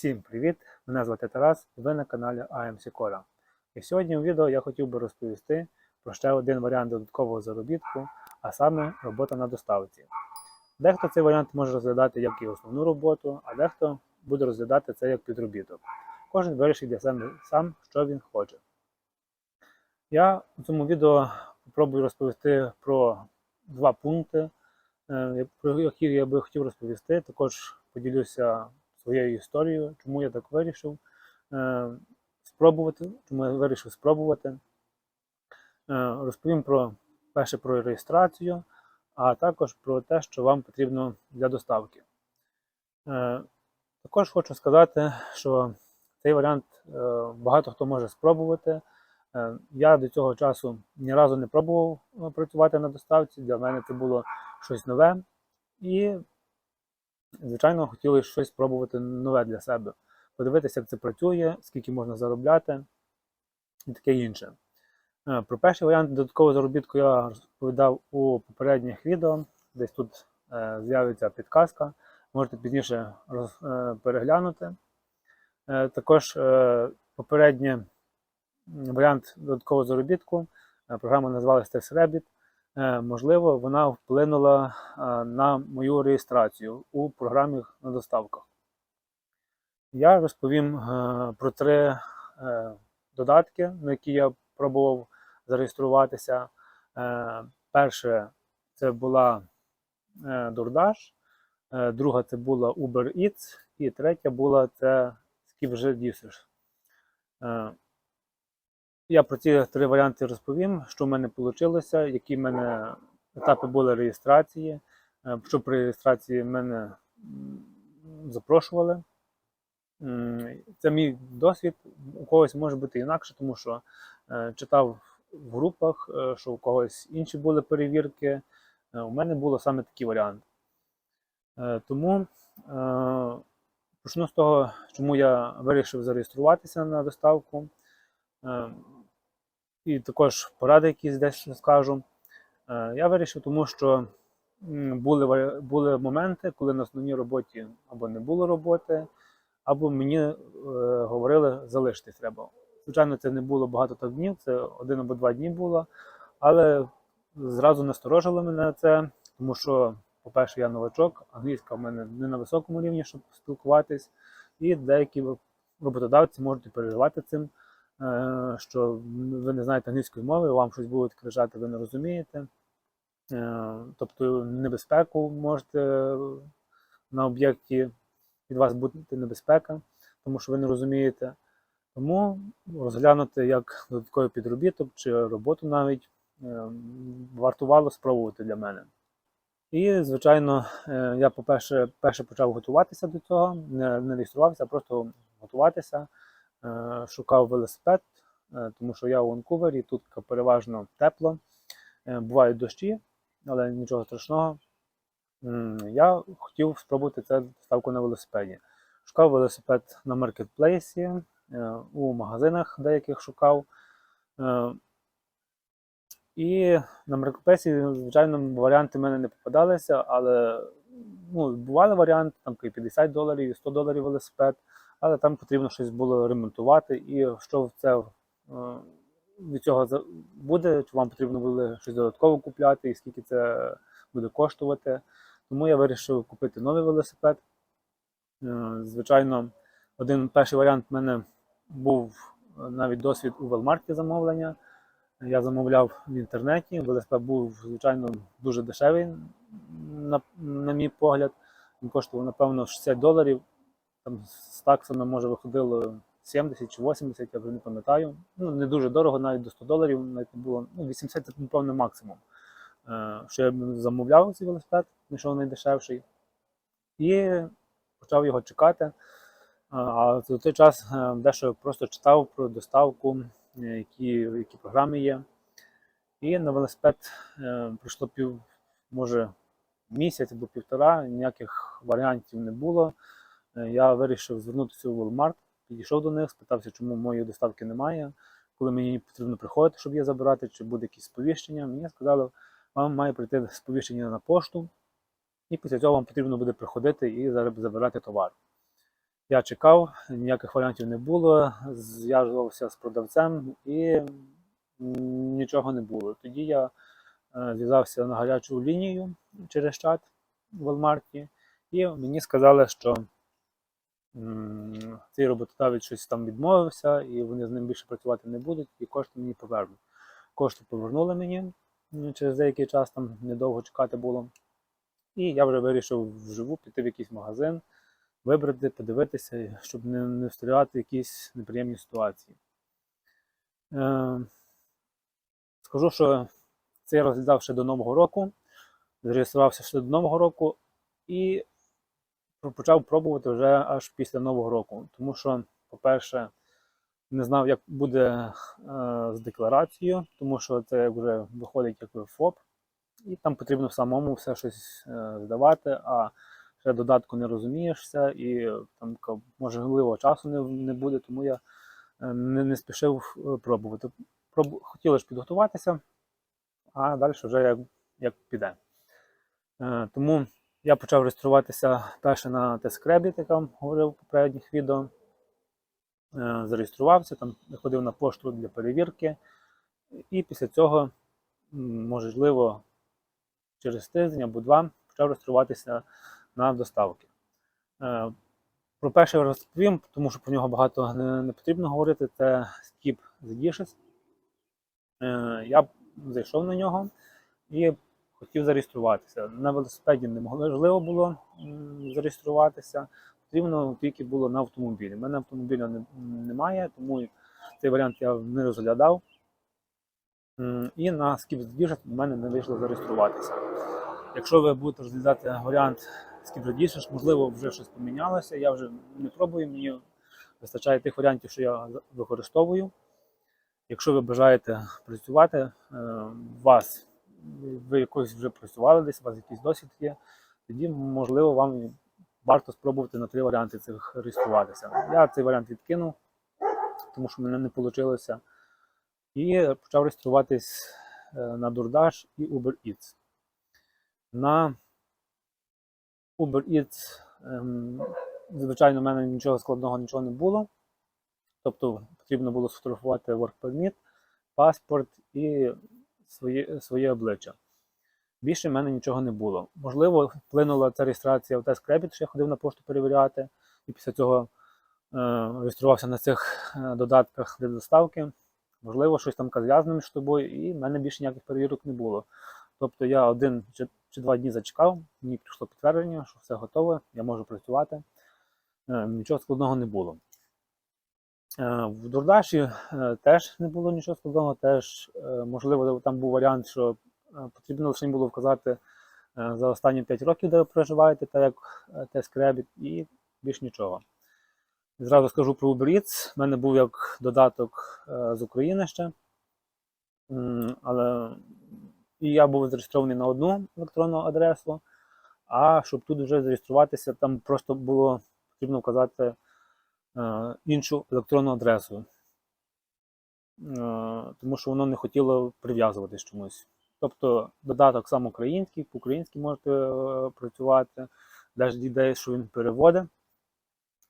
Всім привіт! Мене звати Тарас і ви на каналі AMC Cora. І сьогодні у відео я хотів би розповісти про ще один варіант додаткового заробітку, а саме робота на доставці. Дехто цей варіант може розглядати як і основну роботу, а дехто буде розглядати це як підробіток. Кожен вирішить для себе сам, що він хоче. Я у цьому відео спробую розповісти про два пункти, е, про які я би хотів розповісти. Також поділюся своєю історією, чому я так вирішив е, спробувати, чому я вирішив спробувати. Е, розповім про перше про реєстрацію, а також про те, що вам потрібно для доставки. Е, також хочу сказати, що цей варіант е, багато хто може спробувати. Е, Я до цього часу ні разу не пробував е, працювати на доставці. Для мене це було щось нове. І, звичайно, хотіли щось спробувати нове для себе. Подивитися, як це працює, скільки можна заробляти і таке інше. Е, Про перший варіант додаткового заробітку я розповідав у попередніх відео. Десь тут е, з'явиться підказка. Можете пізніше роз, е, переглянути. Також попередній варіант додаткового заробітку. Програма називалася TestRabbit. Е, Можливо, вона вплинула е, на мою реєстрацію у програмі на доставках. Я розповім е, про три додатки, на які я пробував зареєструватися. Перше це була DoorDash, друга це була Uber Eats, і третя була це SkipJDishes. Е, Я про ці три варіанти розповім, що в мене вийшло, які в мене етапи були реєстрації, е, що при реєстрації мене запрошували. Це мій досвід. У когось може бути інакше, тому що е, читав в групах, е, що у когось інші були перевірки. У мене було саме такий варіант. Тому почну з того, чому я вирішив зареєструватися на доставку. І також поради якісь дещо скажу. Е, Я вирішив, тому що були, були моменти, коли на основній роботі або не було роботи, або мені е, говорили, залишитись треба. Звичайно, це не було багато так днів, це один або два дні було, але зразу насторожило мене це, тому що, по-перше, я новачок, англійська в мене не на високому рівні, щоб спілкуватись, і деякі роботодавці можуть переживати цим, що ви не знаєте англійської мови, вам щось будуть кричати, ви не розумієте. Е, Тобто небезпеку можете на об'єкті від вас бути небезпека, тому що ви не розумієте. Тому розглянути як додатковий підробіток чи роботу навіть е, вартувало спробувати для мене. І, звичайно, е, я, по-перше, перше почав готуватися до цього, не, не реєструвався, а просто готуватися, Е, шукав велосипед, е, тому що я у Ванкувері, тут переважно тепло, Е, бувають дощі, але нічого страшного. Я хотів спробувати це доставку на велосипеді. Шукав велосипед на маркетплейсі, е, у магазинах деяких шукав. Е, І на маркетплейсі, звичайно, варіанти в мене не попадалися, але ну, бували варіанти, там і 50 доларів, і 100 доларів велосипед, але там потрібно щось було ремонтувати. І що це е, від цього буде, чи вам потрібно буде щось додатково купляти, і скільки це буде коштувати. Тому я вирішив купити новий велосипед. Е, Звичайно, один перший варіант в мене був е, навіть досвід у Велмарті замовлення. Я замовляв в інтернеті. Велосипед був, звичайно, дуже дешевий, на, на мій погляд. Він коштував, напевно, 60 доларів. Там з таксами, може, виходило 70 чи 80, я вже не пам'ятаю. Ну, не дуже дорого, навіть до 100 доларів навіть було. Ну, 80 це, напевно, максимум. Е, Що я замовляв цей велосипед, знайшов найдешевший. І почав його чекати. А- А за той час е, дещо просто читав про доставку, е, які, які програми є. І на велосипед е, пройшло пів, може, місяць або півтора, ніяких варіантів не було. Е, Я вирішив звернутися у Walmart, підійшов до них, спитався, чому моєї доставки немає, коли мені потрібно приходити, щоб її забирати, чи буде якісь сповіщення. Мені сказали, вам має прийти сповіщення на пошту, і після цього вам потрібно буде приходити і забирати товар. Я чекав, ніяких варіантів не було. Зв'язувався з продавцем і нічого не було. Тоді я е, зв'язався на гарячу лінію через чат в Walmart, і мені сказали, що цей роботодавець щось там відмовився, і вони з ним більше працювати не будуть, і кошти мені повернуть. Кошти повернули мені через деякий час, там недовго чекати було. І я вже вирішив вживу піти в якийсь магазин, вибрати, подивитися, щоб не, не встрявати в якісь неприємні ситуації. Е, скажу, що це я розглядав ще до Нового року, зареєструвався ще до Нового року і почав пробувати вже аж після Нового року. Тому що, по-перше, не знав, як буде е, з декларацією, тому що це вже виходить як ФОП, і там потрібно самому все щось е, здавати, а ще додатку не розумієшся, і там можливо часу не, не буде, тому я е, не, не спішив пробувати. Проб... Хотіли ж підготуватися, а далі вже як, як піде. Тому я почав реєструватися перше на TestCredit, як я вам говорив в попередніх відео. Е, Зареєструвався, там ходив на пошту для перевірки, і після цього, можливо, через тиждень або два почав реєструватися на доставки. Е, Про перший розповім, тому що про нього багато не, потрібно говорити. Це Skip the Dishes. Я зайшов на нього і хотів зареєструватися. На велосипеді неможливо було зареєструватися. Потрібно тільки було на автомобілі. У мене автомобіля не- немає, тому цей варіант я не розглядав. І на Dishes у мене не вийшло зареєструватися. Якщо ви будете розглядати варіант the можливо, вже щось помінялося. Я вже не пробую, мені вистачає тих варіантів, що я використовую. Якщо ви бажаєте працювати, е, вас ви якось вже працювали десь, у вас якийсь досвід є, тоді можливо вам варто спробувати на три варіанти цих реєструватися. Я цей варіант відкинув, тому що в мене не вийшло. І почав реєструватись е, на DoorDash і Uber Eats. На Uber Eats, ем, звичайно, в мене нічого складного нічого не було. Тобто потрібно було сфотографувати work permit, паспорт і своє, своє обличчя. Більше в мене нічого не було. Можливо, вплинула ця реєстрація в TestCredit, що я ходив на пошту перевіряти, і після цього е, реєструвався на цих е, додатках для доставки. Можливо, щось там зв'язане між тобою, і в мене більше ніяких перевірок не було. Тобто я один чи, чи два дні зачекав, мені прийшло підтвердження, що все готове, я можу працювати. Е, нічого складного не було. Е, В Дурдаші е, теж не було нічого складного, теж, е, можливо, там був варіант, що потрібно лише було вказати за останні 5 років, де ви проживаєте, так як тест Credit, і більш нічого. Зразу скажу про Uber Eats. У мене був як додаток з України ще. Але і я був зареєстрований на одну електронну адресу, а щоб тут вже зареєструватися, там просто було потрібно вказати іншу електронну адресу. Е, тому що воно не хотіло прив'язуватись чомусь. Тобто додаток сам український, по-українськи можете е, працювати, навіть ідея, що він переводить.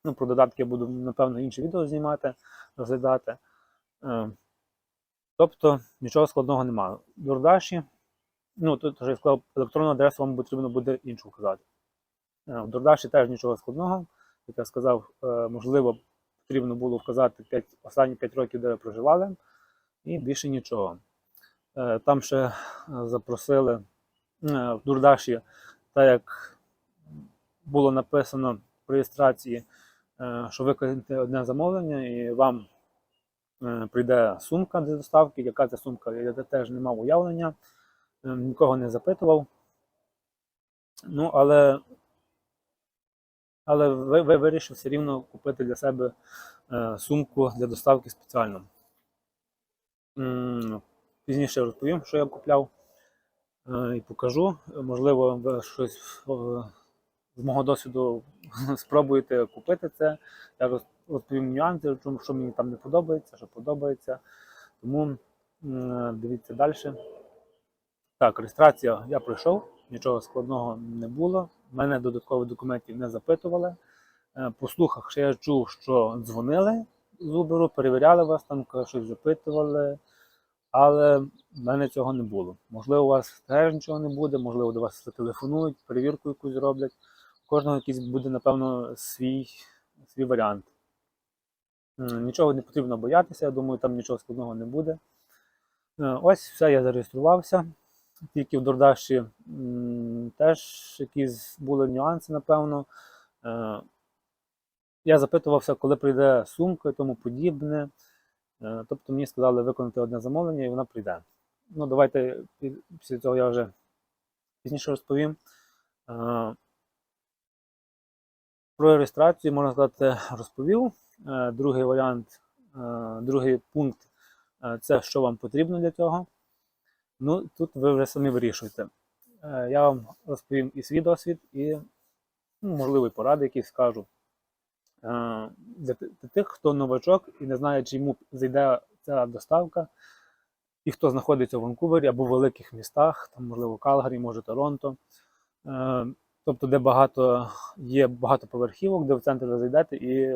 Ну, про додатки я буду, напевно, інше відео знімати, розглядати. Е, Тобто нічого складного немає. Дордаші, ну тут вже я сказав, електронну адресу вам потрібно буде іншу вказати. Е, В Дордаші теж нічого складного. Як я сказав, е, можливо, потрібно було вказати 5, останні 5 років, де проживали, і більше нічого. Е, Там ще е, запросили в Дурдаші, так як було написано в реєстрації, що виконати одне замовлення, і вам прийде сумка для доставки. Яка це сумка? Я теж не мав уявлення, нікого не запитував. Ну, але, але ви, ви вирішив все рівно купити для себе е, сумку для доставки спеціально. Пізніше розповім, що я купляв е, і покажу. Можливо, ви щось е, з мого досвіду спробуєте купити це. Я розповім нюанси, що мені там не подобається, що подобається. Тому дивіться далі. Так, реєстрація я пройшов, нічого складного не було. Мене додаткових документів не запитували. Е, По слухах ще я чув, що дзвонили з Uber, перевіряли вас, там щось запитували, але в мене цього не було. Можливо, у вас теж нічого не буде, можливо, до вас зателефонують, перевірку якусь зроблять. У кожного якийсь буде, напевно, свій, свій варіант. Нічого не потрібно боятися, я думаю, там нічого складного не буде. Е, Ось все, я зареєструвався. Тільки в Дордаші теж якісь були нюанси, напевно. Е, Я запитувався, коли прийде сумка і тому подібне. Е, Тобто мені сказали виконати одне замовлення і вона прийде. Ну, давайте після цього я вже пізніше розповім. Е, Про реєстрацію, можна сказати, розповів. Другий варіант, другий пункт це що вам потрібно для цього. Ну, тут ви вже самі вирішуєте. Е, Я вам розповім і свій досвід, і, ну, можливо, поради якісь скажу. Е, Для тих, хто новачок і не знає, чи йому зайде ця доставка, і хто знаходиться в Ванкувері або в великих містах, там, можливо, Калгарі, може Торонто. Е, Тобто, де багато є багато поверхівок, де в центр ви зайдете, і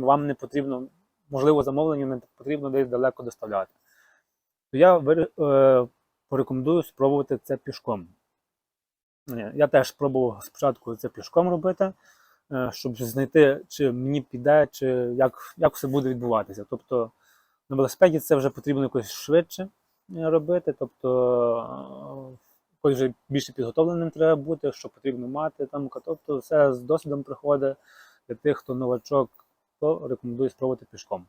вам не потрібно, можливо, замовлення не потрібно десь далеко доставляти. То я е, порекомендую спробувати це пішком. Е, Я теж спробував спочатку це пішком робити, е, щоб знайти, чи мені піде, чи як, як все буде відбуватися. Тобто на велосипеді це вже потрібно якось швидше робити, тобто якось вже більше підготовленим треба бути, що потрібно мати. Там, тобто все з досвідом приходить для тих, хто новачок, то рекомендую спробувати пішком.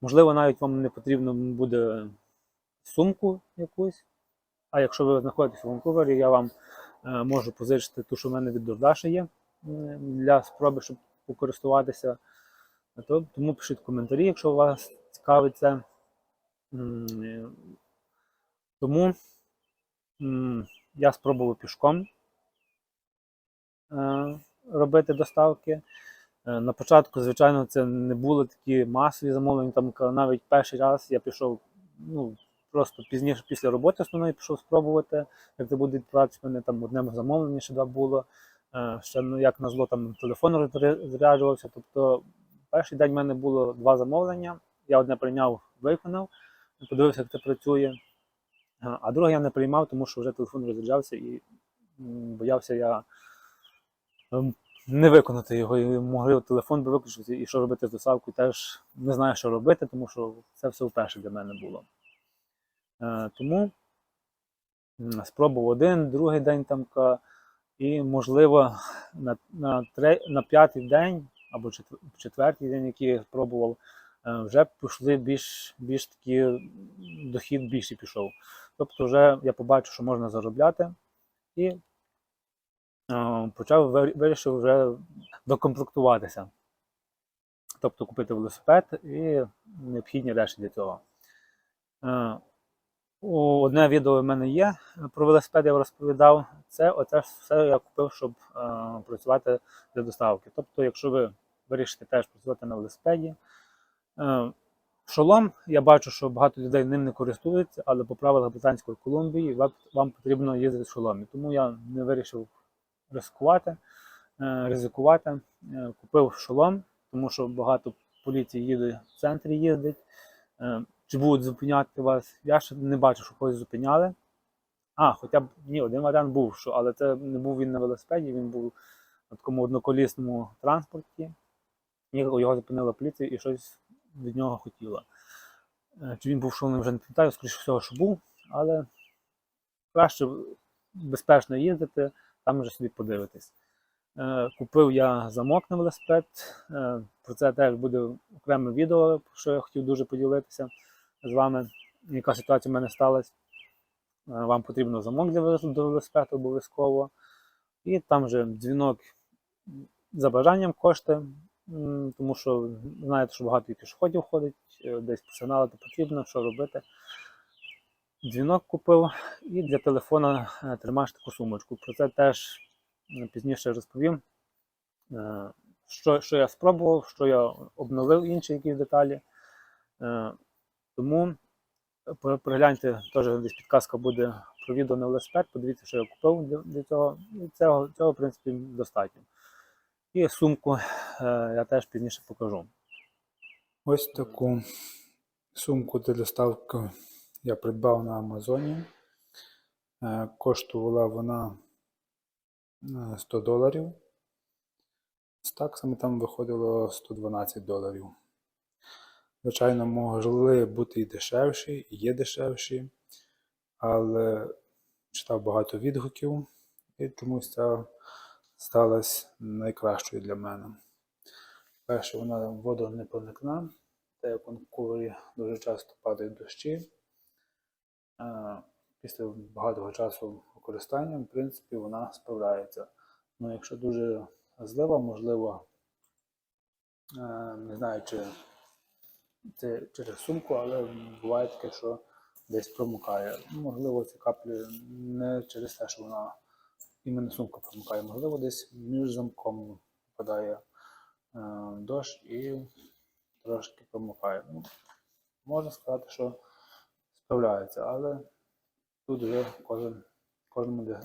Можливо, навіть вам не потрібно буде сумку якусь. А якщо ви знаходитесь у Ванкувері, я вам е, можу позичити ту, що в мене від Дордаша є для спроби, щоб покористуватися. Тому пишіть коментарі, якщо вас цікавить це. Тому я спробував пішком е, робити доставки. Е, На початку, звичайно, це не були такі масові замовлення. Там навіть перший раз я пішов ну, просто пізніше після роботи основної пішов спробувати, як це буде. У мене там одне замовлення ще два було. Е, Ще ну, як назло, там телефон розря- заряджувався. Тобто перший день в мене було два замовлення. Я одне прийняв, виконав, подивився, як це працює. Е, А друге я не приймав, тому що вже телефон розряджався і боявся я ем, не виконати його. І могли телефон би виключити, і що робити з доставкою, теж не знаю, що робити, тому що це все вперше для мене було. Е, Тому спробував один, другий день там, і, можливо, на, на, тре, на п'ятий день або четвертий день, який я спробував, е, вже пішли більш, більш такі дохід більший пішов. Тобто, вже я побачив, що можна заробляти, і е, почав вирішив вже докомплектуватися. Тобто купити велосипед і необхідні речі для цього. Одне відео в мене є про велосипед, я розповідав. Це оце все я купив, щоб е, працювати для доставки. Тобто, якщо ви вирішите теж працювати на велосипеді, е, шолом, я бачу, що багато людей ним не користуються, але по правилах Британської Колумбії вам, вам потрібно їздити в шоломі. Тому я не вирішив ризикувати, е, ризикувати. Е, купив шолом, тому що багато поліції їде в центрі їздить. Е, чи будуть зупиняти вас? Я ще не бачу, що когось зупиняли. А, хоча б ні, один варіант був, що, але це не був він на велосипеді, він був на такому одноколісному транспорті. Його зупинила поліція і щось від нього хотіла. Е, Чи він був що шовним, вже не пам'ятаю, скоріше всього, що був, але краще безпечно їздити, там вже собі подивитись. Е, Купив я замок на велосипед. Е, Про це теж буде окреме відео, про що я хотів дуже поділитися з вами, яка ситуація в мене сталася. Е, Вам потрібно замок для велосипеду обов'язково. І там вже дзвінок за бажанням кошти, тому що знаєте, що багато пішоходів ходить, е, десь посигналити потрібно, що робити. Дзвінок купив і для телефона е, тримаєш таку сумочку. Про це теж пізніше розповім. Що, що я спробував, що я обновив інші якісь деталі. Е, Тому Пере- перегляньте, теж десь підказка буде про відео на велосипед, подивіться, що я купив для, цього. І цього, цього, в принципі, достатньо. І сумку е, я теж пізніше покажу. Ось таку сумку для доставки я придбав на Амазоні. Е, Коштувала вона е, 100 доларів. З таксами там виходило 112 доларів. Звичайно, могли бути і дешевші, і є дешевші, але читав багато відгуків, і чомусь ця сталася найкращою для мене. Перше, вона в воду не проникна, так як в Ванкувері дуже часто падають дощі. Після багатого часу використання, в принципі, вона справляється. Ну, якщо дуже злива, можливо, е, не знаю, чи це через сумку, але буває таке, що десь промокає. Ну, Можливо, ці каплі не через те, що вона іменно сумка промокає, можливо, десь між замком впадає е, дощ і трошки промокає. Ну, можна сказати, що справляється, але тут вже кожен, кожному де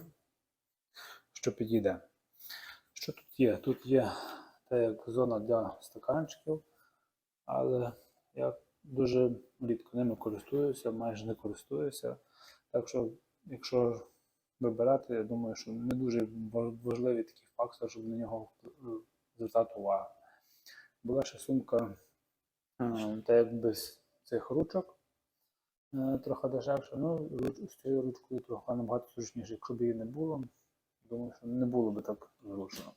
що підійде. Що тут є? Тут є те, як зона для стаканчиків, але я дуже рідко ними користуюся, майже не користуюся. Так що, якщо вибирати, я думаю, що не дуже ва- важливий такий фактор, щоб на нього е, звертати увагу. Була ще сумка, е, та як без цих ручок, е, трохи дешевше. Ну, з цією ручкою трохи набагато зручніше. Якщо б її не було, думаю, що не було б так зручно.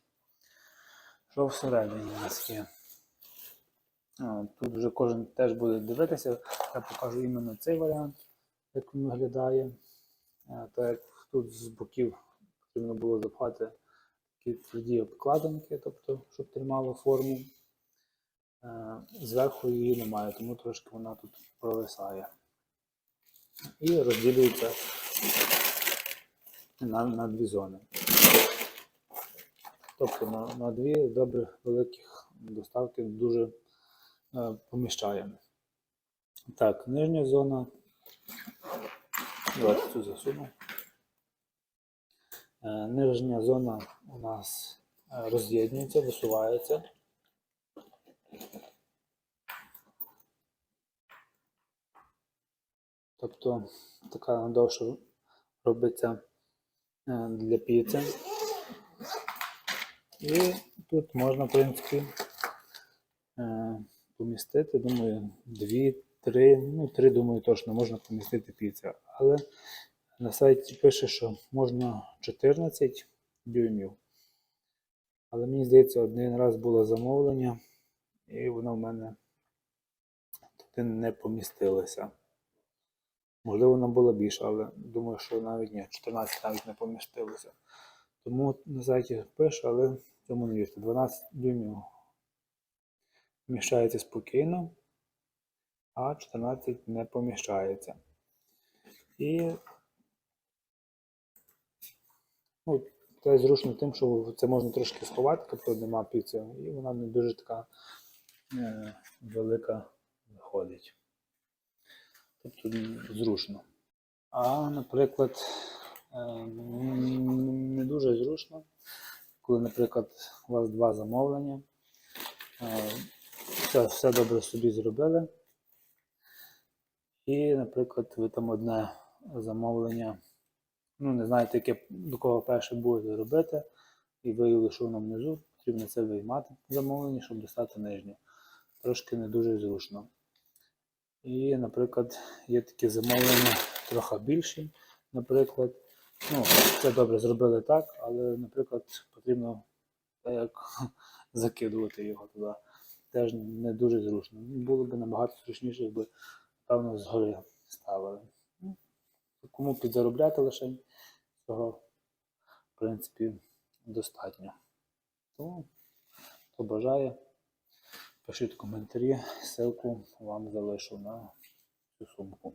Що всередині у нас є? Тут вже кожен теж буде дивитися. Я покажу іменно цей варіант, як він виглядає. Так як тут з боків потрібно було запхати такі тверді обкладинки, тобто, щоб тримало форму. Зверху її немає, тому трошки вона тут провисає. І розділюється на, на дві зони. Тобто на, на дві добре великих доставки дуже поміщаємо. Так, нижня зона. Давайте цю засуну. Е, Нижня зона у нас е, роз'єднується, висувається. Тобто така довше робиться е, для піци. І тут можна, в принципі, е, помістити, думаю, дві, три, ну, три, думаю, точно можна помістити піцу. Але на сайті пише, що можна 14 дюймів. Але мені здається, один раз було замовлення, і воно в мене туди не помістилося. Можливо, воно було більше, але думаю, що навіть ні, 14 навіть не помістилося. Тому на сайті пише, але цьому не вірте. 12 дюймів поміщається спокійно, а 14 не поміщається. І ну, це зручно тим, що це можна трошки сховати, тобто нема піци, і вона не дуже така е, велика виходить. Тобто зручно. А, наприклад, е, не дуже зручно, коли, наприклад, у вас два замовлення. е, Все, все добре собі зробили. І, наприклад, ви там одне замовлення, ну, не знаєте, яке, до кого перше будете робити, і виявили, що воно внизу, потрібно це виймати замовлення, щоб достати нижнє. Трошки не дуже зручно. І, наприклад, є такі замовлення трохи більші. Наприклад, ну, це добре зробили так, але, наприклад, потрібно як закидувати його туди. Теж не дуже зручно. Було б набагато зручніше, якби, певно, згори ставили. Ну, Кому підзаробляти лише цього, в принципі, достатньо. Тому, хто бажає, пишіть коментарі, ссылку вам залишу на цю сумку.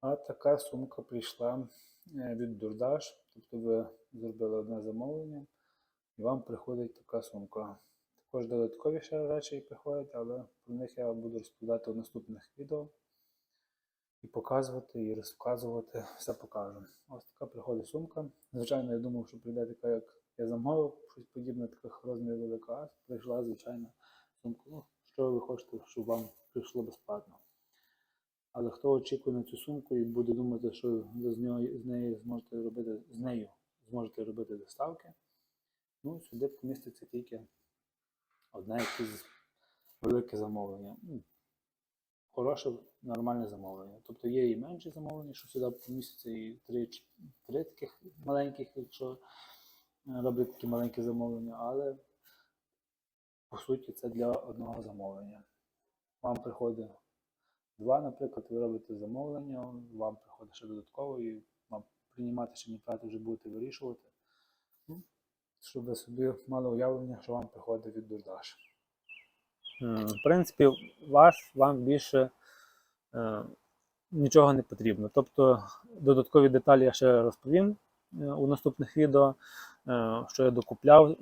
А така сумка прийшла е, від DoorDash. Тобто ви зробили одне замовлення і вам приходить така сумка. Також додаткові ще речі приходять, але про них я буду розповідати в наступних відео. І показувати, і розказувати, все покажу. Ось така приходить сумка. Звичайно, я думав, що прийде така, як Я замовив щось подібне таких розмірів велика, прийшла звичайна сумка. Ну, що ви хочете, щоб вам прийшло безплатно. Але хто очікує на цю сумку і буде думати, що ви з, нього, з нею зможете робити з нею зможете робити доставки, ну, сюди поміститься тільки одне якесь велике замовлення. Ну, Хороше, нормальне замовлення. Тобто є і менші замовлення, що сюди поміститься і три, три таких маленьких, якщо е, роблять такі маленькі замовлення, але по суті це для одного замовлення. Вам приходить два, наприклад, ви робите замовлення, вам приходить ще додатково і вам приймати чи не брати вже будете вирішувати. Щоб ви собі мали уявлення, що вам приходить від DoorDash. В принципі, вас вам більше е, нічого не потрібно. Тобто додаткові деталі я ще розповім е, у наступних відео, е, що я докупляв,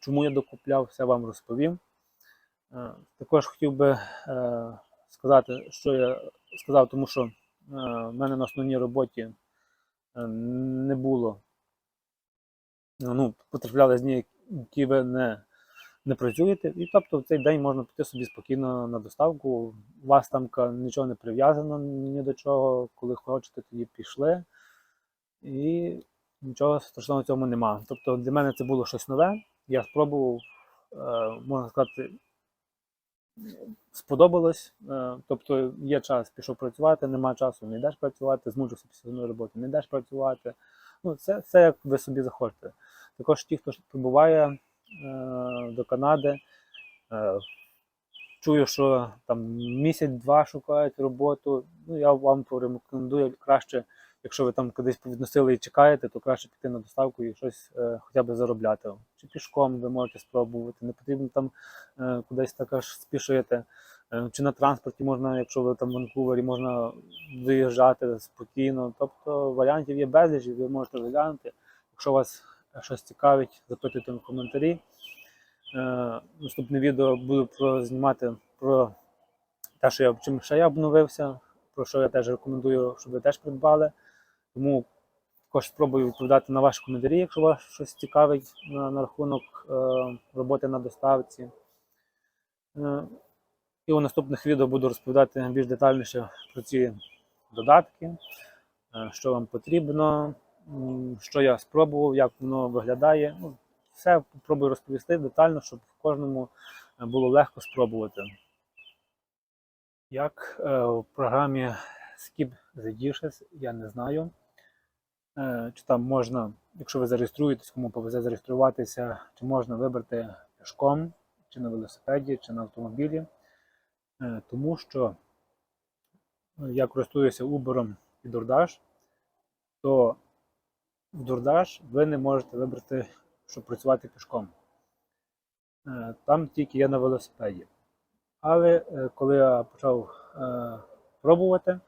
чому я докупляв, все вам розповім. Е, також хотів би е, сказати, що я сказав, тому що е, в мене на основній роботі е, не було. Ну, потрапляли з дні, які ви не не працюєте, і тобто в цей день можна піти собі спокійно на доставку. У вас там нічого не прив'язано ні до чого. Коли хочете, тоді пішли. І нічого страшного в цьому нема. Тобто для мене це було щось нове. Я спробував, е, можна сказати, сподобалось. Е, тобто є час, пішов працювати, нема часу, не йдеш працювати, змучився після роботи, не йдеш працювати. Ну, це, це як ви собі захочете. Також ті, хто прибуває е, до Канади. Е, чую, що там місяць-два шукають роботу. Ну, я вам порекомендую краще, якщо ви там кудись повідносили і чекаєте, то краще піти на доставку і щось е, хоча б заробляти. Чи пішком ви можете спробувати, не потрібно там е, кудись також спішити. Е, чи на транспорті можна, якщо ви там в Ванкувері, можна виїжджати спокійно. Тобто варіантів є безліч, ви можете заглянути. Якщо вас щось цікавить, запитуйте в коментарі. Е, наступне відео буду про, знімати про те, що я чим ще я обновився, про що я теж рекомендую, щоб ви теж придбали. Тому також спробую відповідати на ваші коментарі, якщо вас щось цікавить на, на рахунок е, роботи на доставці. І у наступних відео буду розповідати більш детальніше про ці додатки, е, що вам потрібно, що я спробував, як воно виглядає. Ну, все спробую розповісти детально, щоб кожному е, було легко спробувати. Як е, в програмі Skip the Dishes, я не знаю. Чи там можна, якщо ви зареєструєтесь, кому повезе зареєструватися, чи можна вибрати пішком, чи на велосипеді, чи на автомобілі. Е, тому що е, я користуюся Uber і DoorDash, то в DoorDash ви не можете вибрати, щоб працювати пішком. Е, Там тільки є на велосипеді. Але коли я почав пробувати,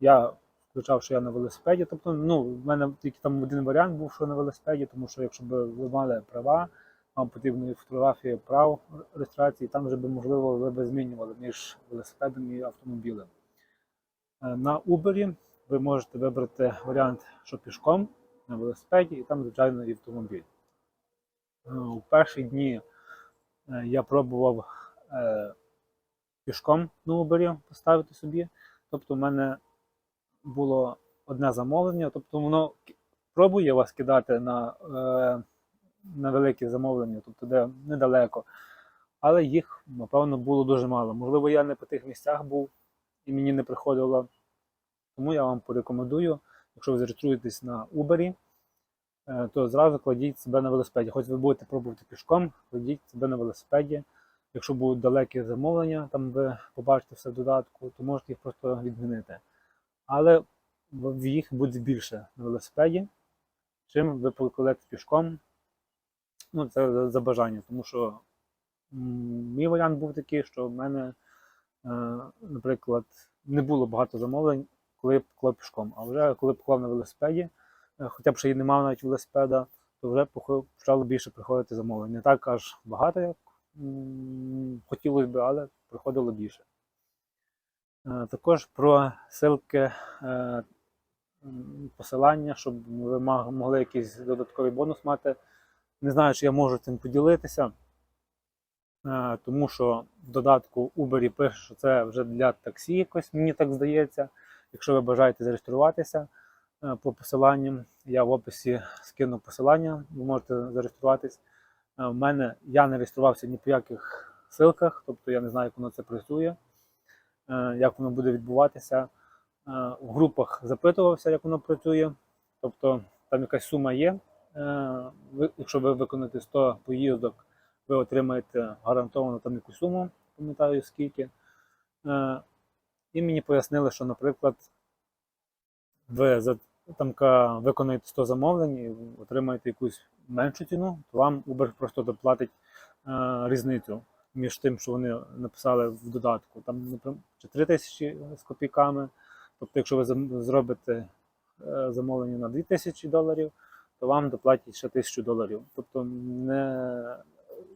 я включав, що я на велосипеді. Тобто, ну, в мене тільки там один варіант був, що на велосипеді, тому що якщо б ви мали права, вам потрібно і фотографії прав реєстрації, там вже би, можливо, ви б змінювали між велосипедом і автомобілем. Е, На Uber ви можете вибрати варіант, що пішком на велосипеді, і там, звичайно, і автомобіль. Е, У перші дні е, я пробував пішком на Uber поставити собі. Тобто, в мене було одне замовлення, тобто воно пробує вас кидати на, на великі замовлення, тобто де недалеко. Але їх, напевно, було дуже мало. Можливо, я не по тих місцях був і мені не приходило. Тому я вам порекомендую, якщо ви зареєструєтесь на Uber, е, то зразу кладіть себе на велосипеді. Хоч ви будете пробувати пішком, кладіть себе на велосипеді. Якщо будуть далекі замовлення, там ви побачите все в додатку, то можете їх просто відмінити. Але їх буде більше на велосипеді, чим ви покладете пішком. Ну, це за- бажанням, тому що мій варіант був такий, що в мене, е, наприклад, не було багато замовлень, коли я поклав пішком. А вже коли поклав на велосипеді, е, хоча б ще й не мав навіть велосипеда, то вже почало більше приходити замовлень. Не так аж багато, як хотілося б, але приходило більше. Е, Також про ссылки, е, посилання, щоб ви могли якийсь додатковий бонус мати Не знаю, чи я можу цим поділитися, е, тому що в додатку Uber пише, що це вже для таксі якось, мені так здається. Якщо ви бажаєте зареєструватися е, по посиланням, я в описі скину посилання, ви можете зареєструватись. Е, В мене я не реєструвався ні по яких ссылках, тобто я не знаю, як воно це працює, е, як воно буде відбуватися. Е, В групах запитувався, як воно працює. Тобто там якась сума є. Е, Якщо ви виконаєте 100 поїздок, ви отримаєте гарантовано там якусь суму, пам'ятаю скільки. Е, І мені пояснили, що, наприклад, ви за там виконаєте 100 замовлень і отримаєте якусь меншу ціну, то вам Uber просто доплатить е, різницю між тим, що вони написали в додатку. Там, наприклад, 3 тисячі з копійками. Тобто, якщо ви зробите замовлення на 2000 доларів, то вам доплатять ще 1000 доларів. Тобто, не,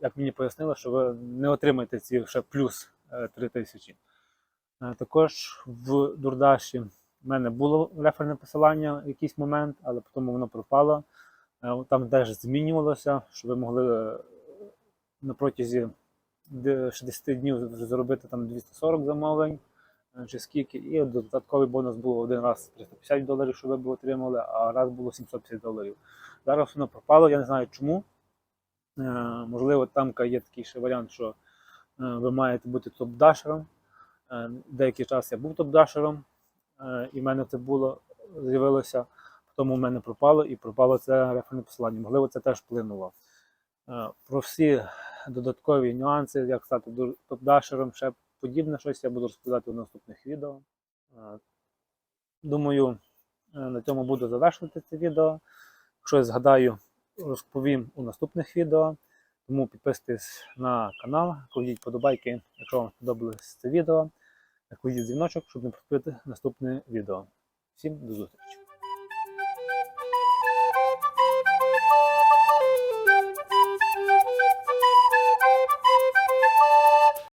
як мені пояснили, що ви не отримаєте ці ще плюс е, 3000. Е, Також в Дурдаші в мене було реферне посилання в якийсь момент, але потім воно пропало. Е, Там теж змінювалося, що ви могли на протязі де- 60 днів зробити там 240 замовлень чи скільки, і додатковий бонус був один раз 350 доларів, що ви б отримали, а раз було 750 доларів. Зараз воно пропало, я не знаю чому. Е, Можливо, там є такий ще варіант, що е, ви маєте бути топ-дашером. Е, Деякий час я був топ-дашером, і в мене це було, з'явилося, потім у мене пропало, і пропало це реферне посилання. Можливо, це теж вплинуло. Про всі додаткові нюанси, як стати топ-дашером, ще подібне щось я буду розповідати в наступних відео. Е, Думаю, е, на цьому буду завершувати це відео. Я згадаю, розповім у наступних відео. Тому підписуйтесь на канал, кладіть подобайки, якщо вам сподобалось це відео. Кладіть дзвіночок, щоб не пропустити наступне відео. Всім до зустрічі!